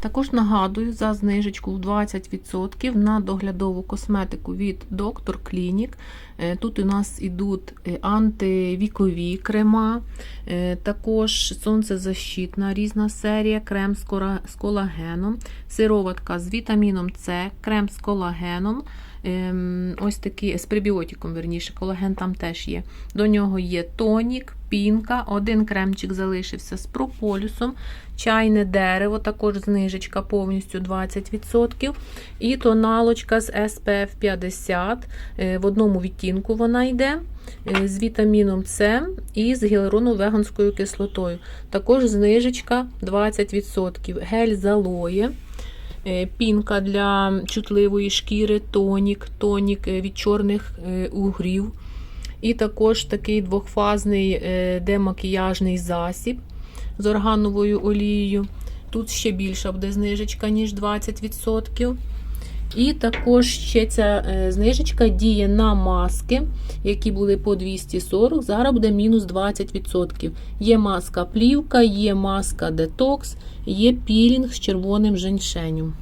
Також нагадую за знижечку в 20% на доглядову косметику від Dr. Clinic. Е, Тут у нас ідуть е, антивікові крема, е, також сонцезащитна різна серія, крем з колагеном, сироватка з вітаміном С, крем з колагеном. ем, Ось такий з пребіотиком, верніше, колаген там теж є. До нього є тонік, пінка, один кремчик залишився з прополісом, чайне дерево, також знижечка повністю 20%. І тоналочка з SPF 50. е, В одному відтінку вона йде е, з вітаміном С і з гіалуроно-веганською кислотою. Також знижечка 20%. Гель з алоє. е, Пінка для чутливої шкіри, тонік, тонік від чорних угрів. І також такий двохфазний е, демакіяжний засіб з органовою олією. Тут ще більша буде знижечка, ніж 20%. І також ще ця е, знижечка діє на маски, які були по 240, зараз буде мінус 20%. Є маска плівка, є маска детокс, є пілінг з червоним женьшенем.